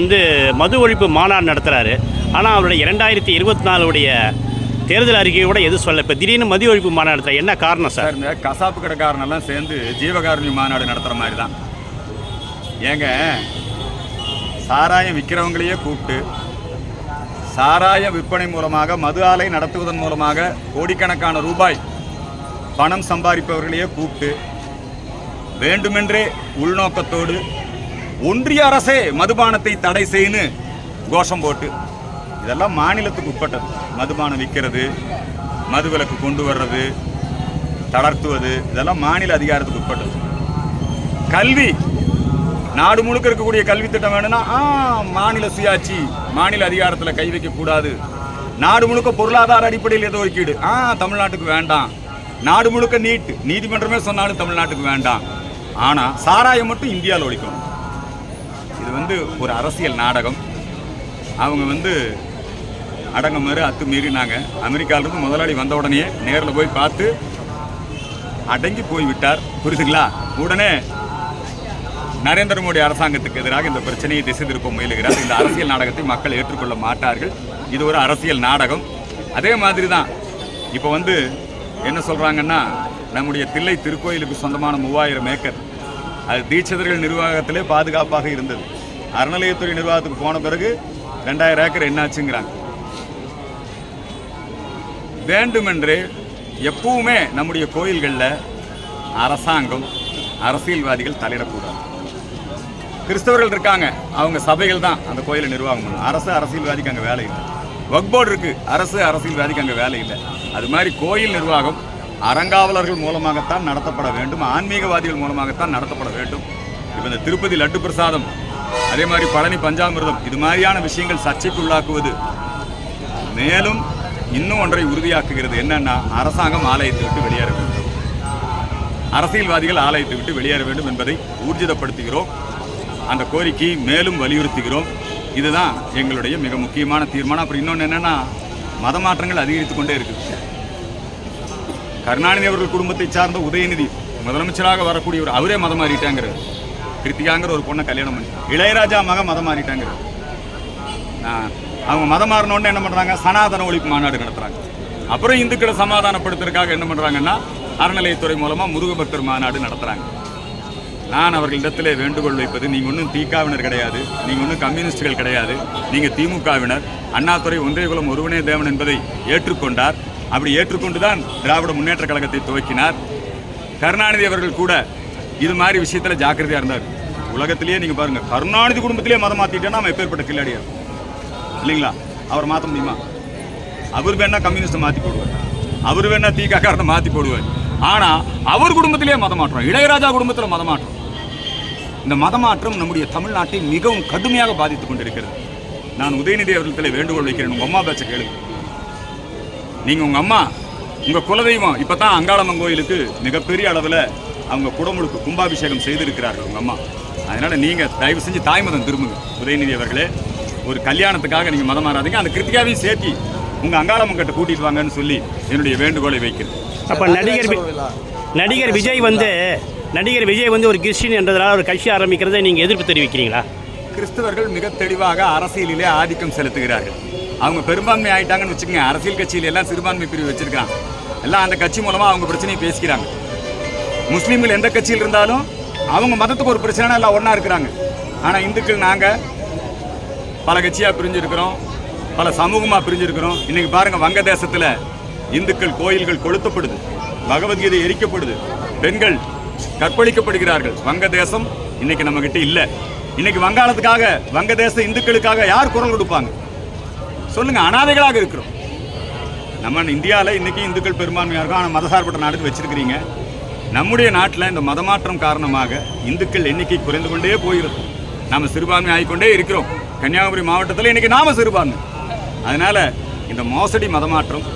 வந்து மது ஒழிப்பு மாநாடு நடத்துகிறாரு ஆனால் அவருடைய இரண்டாயிரத்தி இருபத்தி நாலுடைய தேர்தல் அறிக்கை கூட எது சொல்ல இப்போ திடீர்னு மது ஒழிப்பு மாநாடு நடத்துற என்ன காரணம் சார்? சார் இந்த கசாப்பு கடைக்காரனெல்லாம் சேர்ந்து ஜீவகாருண்ய மாநாடு நடத்துகிற மாதிரி தான் ஏங்க சாராயம் விற்கிறவங்களையே கூப்பிட்டு சாராய விற்பனை மூலமாக மது ஆலை நடத்துவதன் மூலமாக கோடிக்கணக்கான ரூபாய் பணம் சம்பாதிப்பவர்களையே கூப்பிட்டு வேண்டுமென்றே உள்நோக்கத்தோடு ஒன்றிய அரசே மதுபானத்தை தடை செய்யுன்னு கோஷம் போட்டு இதெல்லாம் மாநிலத்துக்கு உட்பட்டது. மதுபானம் விற்கிறது மதுவிலக்கு கொண்டு வர்றது தளர்த்துவது இதெல்லாம் மாநில அதிகாரத்துக்கு உட்பட்டது. கல்வி நாடு முழுக்க இருக்கக்கூடிய கல்வி திட்டம் வேணும்னா ஆ மாநில சுயாட்சி மாநில அதிகாரத்தில் கை வைக்கக்கூடாது நாடு முழுக்க பொருளாதார அடிப்படையில் எதோ ஒதுக்கீடு ஆ தமிழ்நாட்டுக்கு வேண்டாம். நாடு முழுக்க நீட் நீதிமன்றமே சொன்னாலும் தமிழ்நாட்டுக்கு வேண்டாம். ஆனால் சாராயம் மட்டும் இந்தியாவில் ஒழிக்கணும். இது வந்து ஒரு அரசியல் நாடகம். அவங்க வந்து அடங்க மாரி அத்து மீறினாங்க. அமெரிக்காவிலிருந்து முதலாளி வந்த உடனே நேரில் போய் பார்த்து அடங்கி போய் விட்டார். புரியுதுங்களா? உடனே நரேந்திர மோடி அரசாங்கத்துக்கு எதிராக இந்த பிரச்சனையை திசை திருப்ப முயலுகிறார். இந்த அரசியல் நாடகத்தை மக்கள் ஏற்றுக்கொள்ள மாட்டார்கள். இது ஒரு அரசியல் நாடகம். அதே மாதிரி தான் இப்போ வந்து என்ன சொல்கிறாங்கன்னா நம்முடைய தில்லை திருக்கோயிலுக்கு சொந்தமான மூவாயிரம் ஏக்கர். அது தீட்சிதர்கள் நிர்வாகத்திலே பாதுகாப்பாக இருந்தது. அறநிலையத்துறை நிர்வாகத்துக்கு போன பிறகு ரெண்டாயிரம் ஏக்கர் என்னாச்சுங்கிறாங்க. வேண்டுமென்றே எப்பவுமே நம்முடைய கோயில்களில் அரசாங்கம் அரசியல்வாதிகள் தலையிடக்கூடாது. கிறிஸ்தவர்கள் இருக்காங்க அவங்க சபைகள் தான் அந்த கோயிலை நிர்வாகம் பண்ணணும். அரசு அரசியல்வாதிக்கு அங்கே வேலை இல்லை. ஒர்க் போர்டு இருக்குது அரசு அரசியல்வாதிக்கு அங்கே வேலை இல்லை. அது மாதிரி கோயில் நிர்வாகம் அறங்காவலர்கள் மூலமாகத்தான் நடத்தப்பட வேண்டும் ஆன்மீகவாதிகள் மூலமாகத்தான் நடத்தப்பட வேண்டும். இப்போ இந்த திருப்பதி லட்டு பிரசாதம் அதே மாதிரி பழனி பஞ்சாமிர்தம் இது மாதிரியான விஷயங்கள் சர்ச்சைக்கு உள்ளாக்குவது மேலும் இன்னும் ஒன்றை உறுதியாக்குகிறது என்னன்னா அரசாங்கம் ஆலயத்தை விட்டு வெளியேற வேண்டும். அரசியல்வாதிகள் ஆலயத்தை விட்டு வெளியேற வேண்டும் என்பதை ஊர்ஜிதப்படுத்துகிறோம். அந்த கோரிக்கையை மேலும் வலியுறுத்துகிறோம். இதுதான் எங்களுடைய மிக முக்கியமான தீர்மானம். அப்புறம் இன்னொன்று என்னன்னா மத மாற்றங்கள் அதிகரித்து கொண்டே இருக்குது கருணாநிதி அவர்கள் குடும்பத்தை சார்ந்த உதயநிதி முதலமைச்சராக வரக்கூடியவர் அவரே மதம் மாறிட்டாங்கிறார். கிருத்திகாங்கிற ஒரு பொண்ணை கல்யாணம் பண்ணி இளையராஜா மக மதம் மாறிட்டாங்க அவங்க மதம் மாறினோடனே என்ன பண்ணுறாங்க சனாதன ஒழிப்பு மாநாடு நடத்துகிறாங்க அப்புறம் இந்துக்களை சமாதானப்படுத்துறதுக்காக என்ன பண்ணுறாங்கன்னா அறநிலையத்துறை மூலமாக முருகபக்தர் மாநாடு நடத்துகிறாங்க நான் அவர்களிடத்திலே வேண்டுகோள் வைப்பது நீங்கள் ஒன்றும் தீக்காவினர் கிடையாது நீங்கள் ஒன்றும் கம்யூனிஸ்டுகள் கிடையாது நீங்கள் திமுகவினர் அண்ணாதுரை ஒன்றியகுலம் ஒருவனே தேவன் என்பதை ஏற்றுக்கொண்டார். அப்படி ஏற்றுக்கொண்டு தான் திராவிட முன்னேற்ற கழகத்தை துவக்கினார். கருணாநிதி அவர்கள் கூட இது மாதிரி விஷயத்தில் ஜாக்கிரதையாக இருந்தார். உலகத்திலேயே நீங்கள் பாருங்கள் கருணாநிதி குடும்பத்திலேயே மதம் மாற்றிட்டேன்னா அவன் எப்பேற்பட்ட கில்லாடியா இல்லைங்களா? அவர் மாற்ற முடியுமா? அவர் வேணா கம்யூனிஸ்ட்டை மாற்றி போடுவார். அவர் வேணா தீக்காக்காரனை மாற்றி போடுவார். ஆனால் அவர் குடும்பத்திலே மதமாற்றம் இளையராஜா குடும்பத்தில் மதமாற்றம் இந்த மதமாற்றம் நம்முடைய தமிழ்நாட்டை மிகவும் கடுமையாக பாதித்துக் கொண்டிருக்கிறது. நான் உதயநிதி அவர்களிடத்தில் வேண்டுகோள் வைக்கிறேன். உங்கள் அம்மா பேச்ச கேளுங்க. நீங்கள் உங்கள் அம்மா உங்கள் குலதெய்வம் இப்போ தான் அங்காளம்மன் கோயிலுக்கு மிகப்பெரிய அளவில் அவங்க குடமுழுக்கு கும்பாபிஷேகம் செய்திருக்கிறார்கள் உங்கள் அம்மா. அதனால் நீங்கள் தயவு செஞ்சு தாய்மதம் திரும்புங்க. உதயநிதி அவர்களே ஒரு கல்யாணத்துக்காக நீங்கள் மதம் மாறாதீங்க. அந்த கிருத்திகாவையும் சேர்த்தி உங்கள் அங்காளம்மன் கிட்ட கூட்டிட்டு வாங்கன்னு சொல்லி என்னுடைய வேண்டுகோளை வைக்கிறேன். அப்போ நடிகர் நடிகர் விஜய் வந்து நடிகர் விஜய் வந்து ஒரு கிறிஸ்டின் என்றதுனால ஒரு கட்சி ஆரம்பிக்கிறதை நீங்கள் எதிர்ப்பு தெரிவிக்கிறீங்களா? கிறிஸ்தவர்கள் மிக தெளிவாக அரசியலிலே ஆதிக்கம் செலுத்துகிறார்கள். அவங்க பெரும்பான்மை ஆயிட்டாங்கன்னு வச்சுக்கோங்க. அரசியல் கட்சியில எல்லாம் சிறுபான்மை பிரிவு வச்சிருக்காங்க. எல்லாம் அந்த கட்சி மூலமா அவங்க பிரச்சனையை பேசிக்கிறாங்க. முஸ்லீம்கள் எந்த கட்சியில் இருந்தாலும் அவங்க மதத்துக்கு ஒரு பிரச்சனை எல்லாம் ஒன்றா இருக்கிறாங்க. ஆனா இந்துக்கள் நாங்க பல கட்சியா பிரிஞ்சிருக்கிறோம் பல சமூகமா பிரிஞ்சிருக்கிறோம். இன்னைக்கு பாருங்க வங்கதேசத்துல இந்துக்கள் கோயில்கள் கொளுத்தப்படுது பகவத்கீதை எரிக்கப்படுது பெண்கள் கற்பழிக்கப்படுகிறார்கள். வங்கதேசம் இன்னைக்கு நம்மக்கிட்ட இல்லை. இன்னைக்கு வங்காளத்துக்காக வங்கதேச இந்துக்களுக்காக யார் குரல் கொடுப்பாங்க? சொல்லுங்க அனாதைகளாக இருக்கிறோம். நம்ம இந்தியாவில் இன்னைக்கு இந்துக்கள் பெரும்பான்மையாக இருக்கும். ஆனால் மதசார்பற்ற நாடுக்கு வச்சிருக்கிறீங்க. நம்முடைய நாட்டில் இந்த மதமாற்றம் காரணமாக இந்துக்கள் எண்ணிக்கை குறைந்து கொண்டே போகிறது. நாம் சிறுபான்மை ஆகிக்கொண்டே இருக்கிறோம். கன்னியாகுமரி மாவட்டத்தில் இன்னைக்கு நாம சிறுபான்மை. அதனால இந்த மோசடி மதமாற்றம்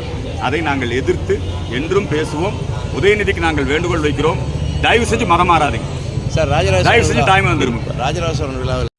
அதை நாங்கள் எதிர்த்து என்றும் பேசுவோம். உதயநிதிக்கு நாங்கள் வேண்டுகோள் வைக்கிறோம். தயவு செஞ்சு மதம் மாறாதீங்க. சார் ராஜராஜ தயவு செஞ்சு தாய்மை வந்துருங்க. ராஜராஜ சோழன் விழாவில்